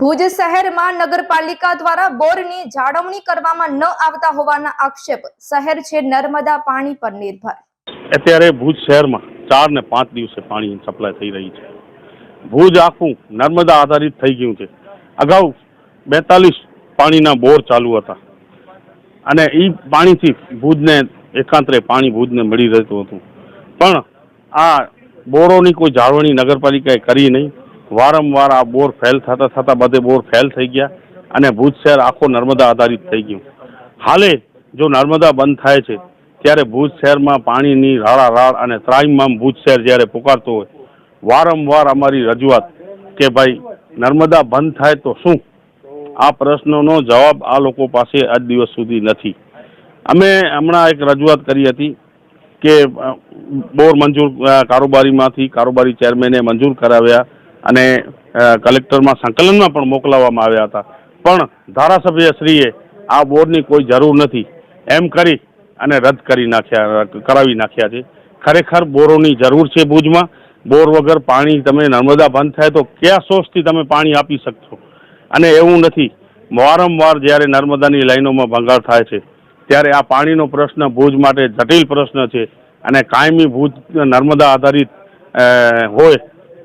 ભુજ શહેરમાં નગરપાલિકા દ્વારા બોરની જાળવણી કરવામાં ન આવતા હોવાના આક્ષેપ. શહેર છે નર્મદા પાણી પર નિર્ભર. અત્યારે ભુજ શહેરમાં ચાર ને પાંચ દિવસે પાણી સપ્લાય થઈ રહી છે. ભુજ આખું નર્મદા આધારિત થઈ ગયું છે. અગાઉ બેતાલીસ પાણીના બોર ચાલુ હતા. અને એ પાણીથી ભુજને એકાંતરે પાણી ભુજને મળી રહેતું હતું. પણ આ બોરોની કોઈ જાળવણી નગરપાલિકાએ કરી નહીં. વારંવાર આ બોર ફેલ થતા થતા બધે બોર ફેલ થઈ ગયા અને ભુજ શહેર આખો નર્મદા આધારિત થઈ ગયું. હાલે જો નર્મદા બંધ થાય છે, ત્યારે ભુજ શહેરમાં પાણીની રાળારાળ અને ત્રાહિમામ ભુજ શહેર જ્યારે પુકારતો હોય, વારંવાર અમારી રજૂઆત કે ભાઈ, નર્મદા બંધ થાય તો શું? આ પ્રશ્નનો જવાબ આ લોકો પાસે આજ દિવસ સુધી નથી. અમે હમણાં એક રજૂઆત કરી હતી કે બોર મંજૂર કારોબારીમાંથી કારોબારી ચેરમેને મંજૂર કરાવ્યા અને કલેક્ટરમાં સંકલનમાં પણ મોકલાવવામાં આવ્યા હતા. પણ ધારાસભ્યશ્રીએ આ બોરની કોઈ જરૂર નથી. એમ કરી અને રદ કરી નાખ્યા કરાવી નાખ્યા છે. ખરેખર બોરોની જરૂર છે ભુજમાં. બોર વગર પાણી તમે નર્મદા બંધ થાય તો કયા સોર્સથી તમે પાણી આપી શકશો? અને એવું નથી. વારંવાર જ્યારે નર્મદાની લાઈનોમાં ભંગાળ થાય છે, ત્યારે આ પાણીનો પ્રશ્ન ભુજ માટે જટિલ પ્રશ્ન છે. અને કાયમી ભુજ નર્મદા આધારિત હોય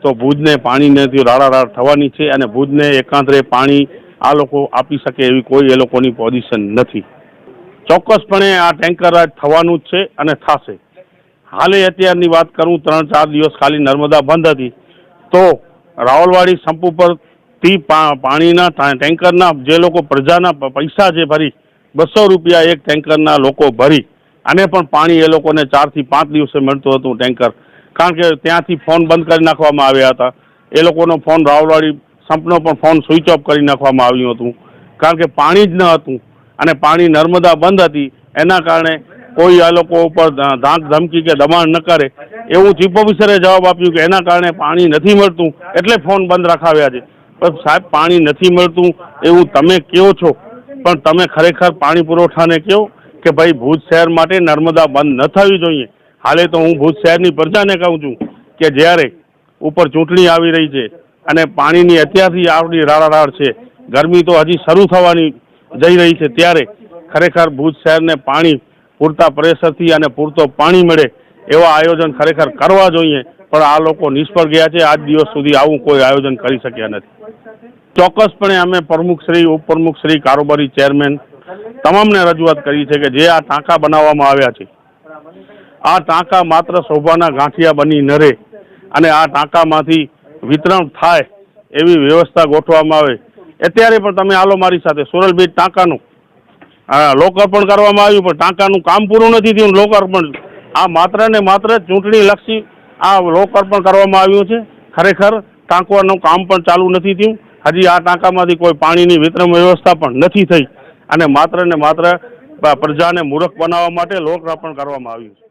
તો ભુજને પાણીને રાડારાડ થવાની છે અને ભુજને એકાંતરે પાણી આ લોકો આપી શકે એવી કોઈ એ લોકોની પોઝિશન નથી. ચોક્કસપણે આ ટેન્કર આજ થવાનું જ છે અને થશે. હાલે અત્યારની વાત કરું, ત્રણ ચાર દિવસ ખાલી નર્મદા બંધ હતી, તો રાવલવાડી સંપ ઉપરથી પાણીના ટેન્કરના જે લોકો પ્રજાના પૈસા જે ભરી, બસો રૂપિયા એક ટેન્કરના લોકો ભરી, અને પણ પાણી એ લોકોને ચારથી પાંચ દિવસે મળતું હતું ટેન્કર કારણ કે ત્યાંથી ફોન બંધ કરી નાખવામાં આવ્યા હતા. એ લોકોનો ફોન રાવલવાડી સંપનો પણ ફોન સ્વિચ ઓફ કરી નાખવામાં આવ્યું હતું. કારણ કે પાણી જ ન હતું અને પાણી નર્મદા બંધ હતી. એના કારણે કોઈ આ લોકો ઉપર ધાક, ધમકી કે દબાણ ન કરે. એવું ચીફ ઓફિસરે જવાબ આપ્યું કે એના કારણે પાણી નથી મળતું એટલે ફોન બંધ રખાવ્યા છે. પણ સાહેબ, પાણી નથી મળતું એવું તમે કહો છો? પણ તમે ખરેખર પાણી પુરવઠાને કહો કે ભાઈ ભુજ શહેર માટે નર્મદા બંધ ન થવી જોઈએ? હાલે તો હું ભુજ શહેરની પ્રજાને કહું છું કે જ્યારે ઉપર ચૂંટણી આવી રહી છે અને પાણીની અત્યારથી આવડી રાડારાડ છે, ગરમી તો હજી શરૂ થવાની જઈ રહી છે, ત્યારે ખરેખર ભુજ શહેરને પાણી પૂરતા પ્રેશરથી અને પૂરતો પાણી મળે એવા આયોજન ખરેખર કરવા જોઈએ, પણ આ લોકો નિષ્ફળ ગયા છે, આજ દિવસ સુધી આવું કોઈ આયોજન કરી શક્યા નથી. ચોક્કસપણે અમે પ્રમુખશ્રી ઉપપ્રમુખશ્રી કારોબારી ચેરમેન તમામને રજૂઆત કરી છે કે જે આ ટાંકા બનાવવામાં આવ્યા છે આ ટાંકા માત્ર શોભાના ગાંઠિયા બની ન રહે અને આ ટાંકામાંથી વિતરણ થાય એવી વ્યવસ્થા ગોઠવવામાં આવે. અત્યારે પણ તમે આલો મારી સાથે સુરલબીજ ટાંકાનું. લોકાર્પણ કરવામાં આવ્યું, પણ ટાંકાનું કામ પૂરું નથી થયું, લોકાર્પણ. આ માત્ર ને માત્ર ચૂંટણી લક્ષી આ લોકાર્પણ કરવામાં આવ્યું છે. ખરેખર ટાંકવાનું કામ પણ ચાલુ નથી થયું. હજી આ ટાંકામાંથી કોઈ પાણીની વિતરણ વ્યવસ્થા પણ નથી થઈ. અને માત્ર ને માત્ર પ્રજાને મૂર્ખ બનાવવા માટે લોકાર્પણ કરવામાં આવ્યું છે.